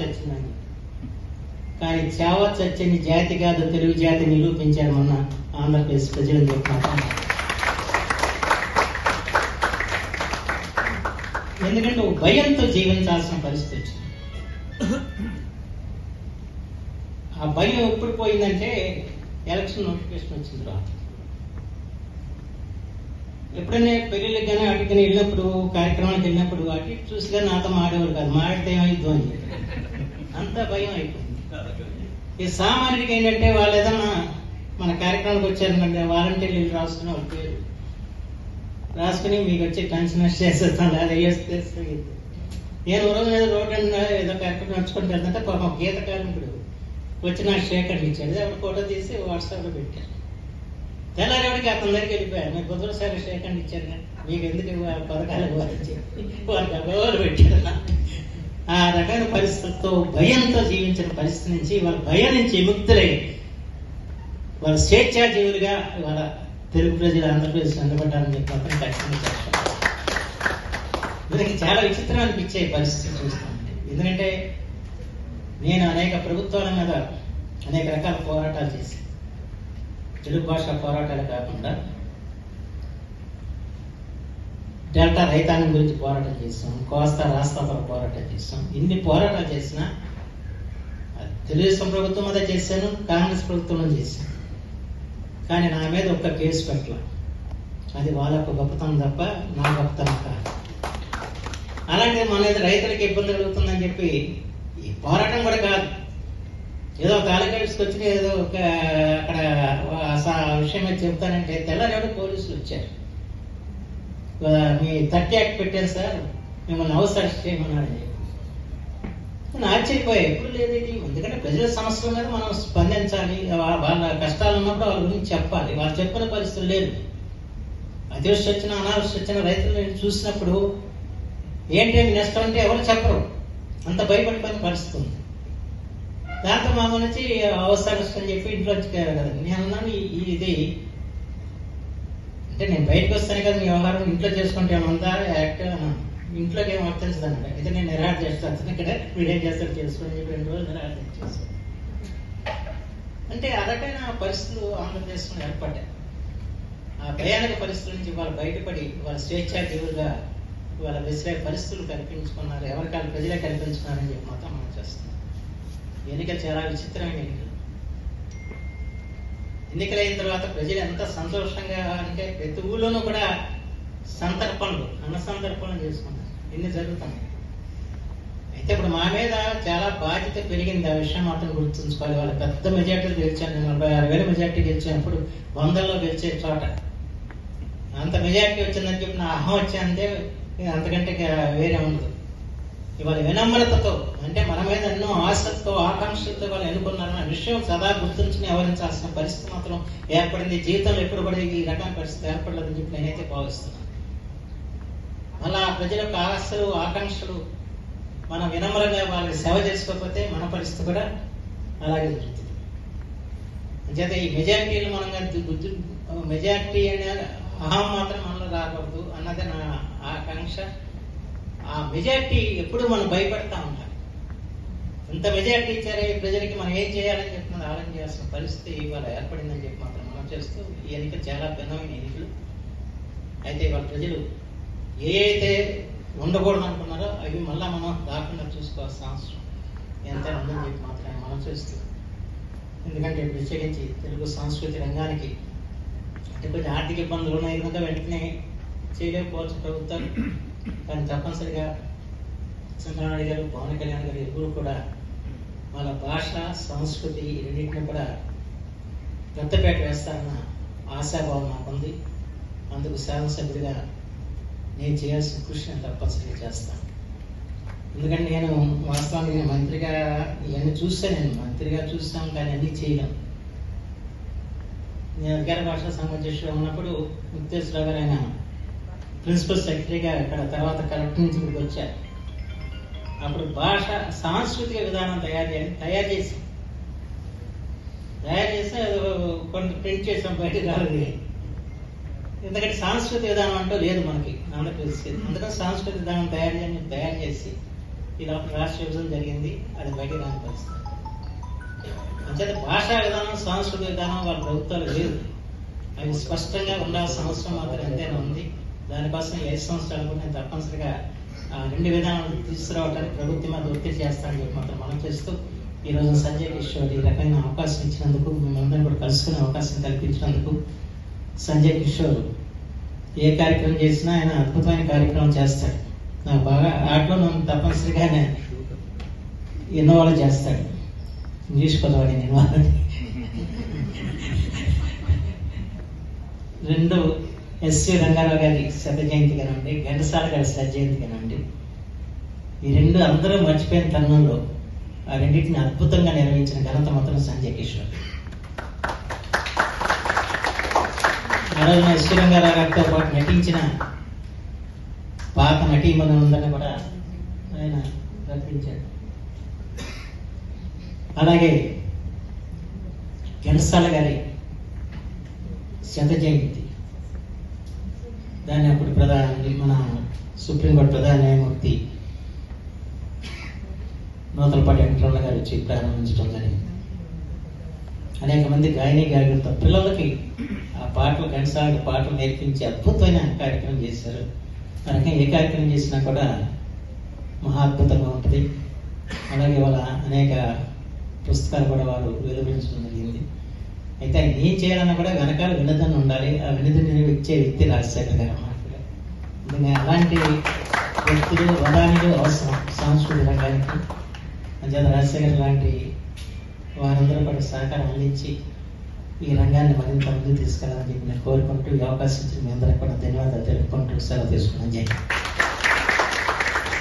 చచ్చిందని కానీ చావ చచ్చని జాతి కాదు తెలుగు జాతి నిరూపించారు మొన్న ఆంధ్రప్రదేశ్ ప్రజలు చెప్పిన ఎందుకంటే ఓ భయంతో జీవించాల్సిన పరిస్థితి వచ్చింది. ఆ భయం ఎప్పుడు పోయిందంటే ఎలక్షన్ నోటిఫికేషన్ వచ్చిన తర్వాత. ఎప్పుడైనా పెళ్ళిళ్ళకి కానీ వాటికి వెళ్ళినప్పుడు కార్యక్రమానికి వెళ్ళినప్పుడు అటు ఇటు చూసి కానీ నాతో మాడేవారు కాదు. మాడితే ఏమైద్దు అని చెప్పి. అంత భయం అయిపోయింది. ఈ సామాన్యుడికి ఏంటంటే వాళ్ళు ఏదన్నా మన కార్యక్రమానికి వచ్చారనుకుంటే వాలంటీర్లు వెళ్ళి రాసుకుని వాళ్ళ పేరు రాసుకుని మీకు వచ్చి టెన్షన్ చేసేస్తాను అది వేస్తే నేను రోజు మీద రోడ్డు ఏదో కార్యక్రమం నడుచుకుంటూ వెళ్తుంటే పాపం గీత కార్మికుడు వచ్చి నాకు షేకర్ ఇచ్చాడు. అప్పుడు ఫోటో తీసి వాట్సాప్లో పెట్టాను తెల్లారేవాడికి అతని దగ్గరికి వెళ్ళిపోయారు మీరు బుధవారం సార్ షేకండ్ ఇచ్చారు మీకు ఎందుకు పథకాలు ఇవ్వాలి వాళ్ళకి పెట్టారు ఆ రకమైన పరిస్థితులతో భయంతో జీవించిన పరిస్థితి నుంచి వాళ్ళ భయం నుంచి విముక్తులై వాళ్ళ స్వేచ్ఛాజీవులుగా వాళ్ళ తెలుగు ప్రజలు ఆంధ్రప్రదేశ్ నిలబడ్డారని చెప్పి మాత్రం ఖచ్చితంగా చెప్తాను వీళ్ళకి చాలా విచిత్రం అనిపించే పరిస్థితి చూస్తామండి ఎందుకంటే నేను అనేక ప్రభుత్వాల మీద అనేక రకాల పోరాటాలు చేశాను. తెలుగు భాష పోరాటాలు కాకుండా డెల్టా రైతాంగం గురించి పోరాటం చేసాం కోస్తా రాస్తా పోరాటం చేస్తాం. ఇన్ని పోరాటాలు చేసినా అది తెలుగుదేశం ప్రభుత్వం మీద చేశాను కాంగ్రెస్ ప్రభుత్వంలో చేశాను. కానీ నా మీద ఒక్క కేసు పెట్టల. అది వాళ్ళకు గొప్పతనం తప్ప నా గొప్పతనం కాదు. అలాంటి మన మీద రైతులకు ఇబ్బంది కలుగుతుందని చెప్పి ఈ పోరాటం కూడా కాదు. ఏదో కాలకేట్స్కి వచ్చి ఏదో ఒక అక్కడ విషయం చెప్తానంటే తెల్లారేడు పోలీసులు వచ్చారు. మీ థర్టీ యాక్ట్ పెట్టాను సార్. మిమ్మల్ని హౌస్ అరెస్ట్ నేను ఆశ్చర్యపోయా ఎప్పుడు లేదు ఇది. ఎందుకంటే ప్రజల సమస్యల మీద మనం స్పందించాలి. వాళ్ళ కష్టాలు ఉన్నప్పుడు వాళ్ళ గురించి చెప్పాలి. వాళ్ళు చెప్పిన పరిస్థితులు లేదు అతివృష్టి వచ్చిన అనావృష్టి వచ్చిన రైతులు చూసినప్పుడు ఏంటి నష్టం అంటే ఎవరు చెప్పరు. అంత భయపడిపోయిన పరిస్థితి ఉంది. దాంతో మా నుంచి అవసరం అని చెప్పి ఇంట్లో వచ్చి కదా నేను అన్నాను ఇది అంటే నేను బయటకు వస్తాను కదా మీ వ్యవహారం ఇంట్లో చేసుకుంటే ఏమందా యాక్ట్ ఇంట్లోకి ఏం వర్తించదు అన్నమాట. అయితే నేను నిరాహార చేస్తాను ఇక్కడ మీరేం చేస్తాడు చేసుకొని చెప్పి రెండు రోజులు నిరాహార చేస్తాను అంటే ఆ రకమైన పరిస్థితులు ఆంధ్రప్రదేశ్లో ఏర్పడ్డాయి. ఆ భయానక పరిస్థితుల నుంచి వాళ్ళు బయటపడి వాళ్ళ స్వేచ్ఛా జీవులుగా వాళ్ళ విసిరే పరిస్థితులు కల్పించుకున్నారు ఎవరికాల ప్రజలే కల్పించుకున్నారని చెప్పి మాత్రం మనం చేస్తున్నాం. ఎన్నికలు చాలా విచిత్రమైన ఎన్నికలు ఎన్నికలైన తర్వాత ప్రజలు ఎంత సంతోషంగా అంటే ప్రతి ఊళ్ళోనూ కూడా సంతర్పణలు అన్న సంతర్పణలు చేసుకున్నారు ఇన్ని జరుగుతున్నాయి. అయితే ఇప్పుడు మా మీద చాలా బాధ్యత పెరిగింది ఆ విషయం మాత్రం గుర్తుంచుకోవాలి. వాళ్ళు పెద్ద మెజార్టీలు గెలిచాను నలభై ఆరు వేల మెజార్టీ గెలిచినప్పుడు వందల్లో గెలిచే చోట. అంత మెజార్టీ వచ్చిందని చెప్పి నా అహం వచ్చే అంతకంటే వేరే ఉండదు. ఇవాళ వినమ్రతతో అంటే మన మీద ఎన్నో ఎంతో ఆకాంక్షలతో వాళ్ళు ఎన్నుకున్నారన్న విషయం సదా గుర్తుంచుకుని వ్యవహరించాల్సిన పరిస్థితి మాత్రం ఏర్పడింది. జీవితంలో ఎప్పుడు కూడా ఈ రకమైన పరిస్థితి ఏర్పడలేదని చెప్పి నేనైతే భావిస్తున్నాను అలా ప్రజల యొక్క ఆశలు ఆకాంక్షలు మనం వినమ్రంగా వాళ్ళకి సేవ చేసుకోకపోతే మన పరిస్థితి కూడా అలాగే జరుగుతుంది. అంచేత ఈ మెజారిటీలు మనం గుర్తు మెజారిటీ అనే అహం మాత్రం మనలో రాకూడదు అన్నది నా ఆకాంక్ష. ఆ మెజారిటీ ఎప్పుడు మనం భయపడతా ఉంటాం. ఇంత మెజారిటీ ఇచ్చారే ఈ ప్రజలకి మనం ఏం చేయాలని చెప్పినది ఆలోచన చేయాల్సిన పరిస్థితి ఇవాళ ఏర్పడిందని చెప్పి మాత్రం మనం చేస్తూ ఈ ఎన్నిక చాలా భిన్నమైన ఎన్నికలు. అయితే ఇవాళ ప్రజలు ఏ అయితే ఉండకూడదు అనుకున్నారో అవి మళ్ళా మనం రాకుండా చూసుకోవాల్సిన అవసరం. ఎంత ఉందని చెప్పి మాత్రమే మనం చేస్తూ ఎందుకంటే ప్రత్యేకించి తెలుగు సంస్కృతి రంగానికి అంటే కొంచెం ఆర్థిక ఇబ్బందులు ఉన్నాయి కనుక వెంటనే చేయలేకపోవచ్చు ప్రభుత్వాలు. కానీ తప్పనిసరిగా చంద్రనాయుడు గారు పవన్ కళ్యాణ్ గారు ఇరువురు కూడా వాళ్ళ భాష సంస్కృతి రెండింటిని కూడా పెద్దపేట వేస్తారన్న ఆశాభావం నాకుంది. అందుకు శాసనసభ్యుడిగా నేను చేయాల్సిన కృషి నేను తప్పనిసరిగా చేస్తాను. ఎందుకంటే నేను వాస్తవానికి నేను మంత్రిగా ఇవన్నీ చూస్తాను నేను మంత్రిగా చూస్తాను కానీ అన్నీ చేయలేను. నేను అధికార భాషా సంఘం ఉన్నప్పుడు ముక్తేశ్వరరావు గారు ఆయన ప్రిన్సిపల్ సెక్రటరీగా ఇక్కడ తర్వాత కలెక్టర్ నుంచి ఇక్కడికి వచ్చారు. అప్పుడు భాష సాంస్కృతిక విధానం తయారు చేయాలి తయారు చేసి తయారు చేస్తే అది కొన్ని ప్రింట్ చేసాం బయట రాలేదు. ఎందుకంటే సాంస్కృతిక విధానం అంటూ లేదు మనకి ఆంధ్రప్రదేశ్కి. అందుకని సాంస్కృతిక విధానం తయారు చేయని తయారు చేసి ఈ రాష్ట్ర విభజన జరిగింది అది బయట రాని పరిస్థితి. అంచేత భాషా విధానం సాంస్కృతిక విధానం వాళ్ళ ప్రభుత్వాలు లేదు అవి స్పష్టంగా ఉండాల్సిన అవసరం మాత్రం ఎంతైనా ఉంది. దానికోసం ఈ ఐదు సంవత్సరాలు కూడా నేను తప్పనిసరిగా రెండు విధానాలు తీసుకురావడానికి ప్రభుత్వం మీద ఒత్తిడి చేస్తానని చెప్పి మాత్రం మనం చేస్తూ ఈరోజు సంజయ్ కిషోర్ ఈ రకమైన అవకాశం ఇచ్చినందుకు మిమ్మల్ని కూడా కలుసుకునే అవకాశం కల్పించినందుకు సంజయ్ కిషోర్ ఏ కార్యక్రమం చేసినా ఆయన అద్భుతమైన కార్యక్రమం చేస్తాడు. నాకు బాగా ఆటలో నన్ను తప్పనిసరిగానే ఇన్వాల్వ్ చేస్తాడు. ఇంగ్లీష్ పదవాడి ఇన్వాల్వ్ రెండు ఎస్సి రంగారావు గారి శత జయంతి కానివ్వండి ఘంటసాల గారి శత జయంతి కానివ్వండి ఈ రెండు అందరూ మర్చిపోయిన తరుణంలో ఆ రెండింటిని అద్భుతంగా నిర్వహించిన ఘనత మాత్రం సంజయ్ కిషోర్. మరోజున ఎస్వి ఎస్సి రంగారావు గారితో పాటు నటించిన పాత ఉందని కూడా ఆయన రప్పించాడు. అలాగే ఘనసాల గారి శత జయంతి. దాన్ని అప్పుడు ప్రధాన మన సుప్రీంకోర్టు ప్రధాన న్యాయమూర్తి నూతలపాటి వెంకటరమణ గారు వచ్చి ప్రారంభించడం జరిగింది. అనేక మంది గాయని గాయకులతో పిల్లలకి ఆ పాటలు ఘంటసాలకు పాటలు నేర్పించి అద్భుతమైన కార్యక్రమం చేశారు. ఆ రకంగా ఏ కార్యక్రమం చేసినా కూడా మహా అద్భుతంగా ఉంటుంది. అలాగే వాళ్ళ అనేక పుస్తకాలు కూడా వారు వెలువరించడం జరిగింది. అయితే ఆయన ఏం చేయాలన్నా కూడా వెనకాల వినదని ఉండాలి. ఆ వినోదాన్ని ఇచ్చే వ్యక్తి రాజశేఖర్ గారు అన్నమాట. అలాంటి వ్యక్తులు వదానిలు అవసరం. సాంస్కృతిక రంగానికి. అంచేత రాజశేఖర్ లాంటి వారందరూ కూడా సహకారం అందించి ఈ రంగాన్ని మరింత ముందుకు తీసుకెళ్ళాలని చెప్పి నేను కోరుకుంటూ ఈ అవకాశం ఇచ్చిన మీ అందరికీ కూడా ధన్యవాదాలు తెలుపుకుంటూ సెలవు తీసుకున్నాను. జై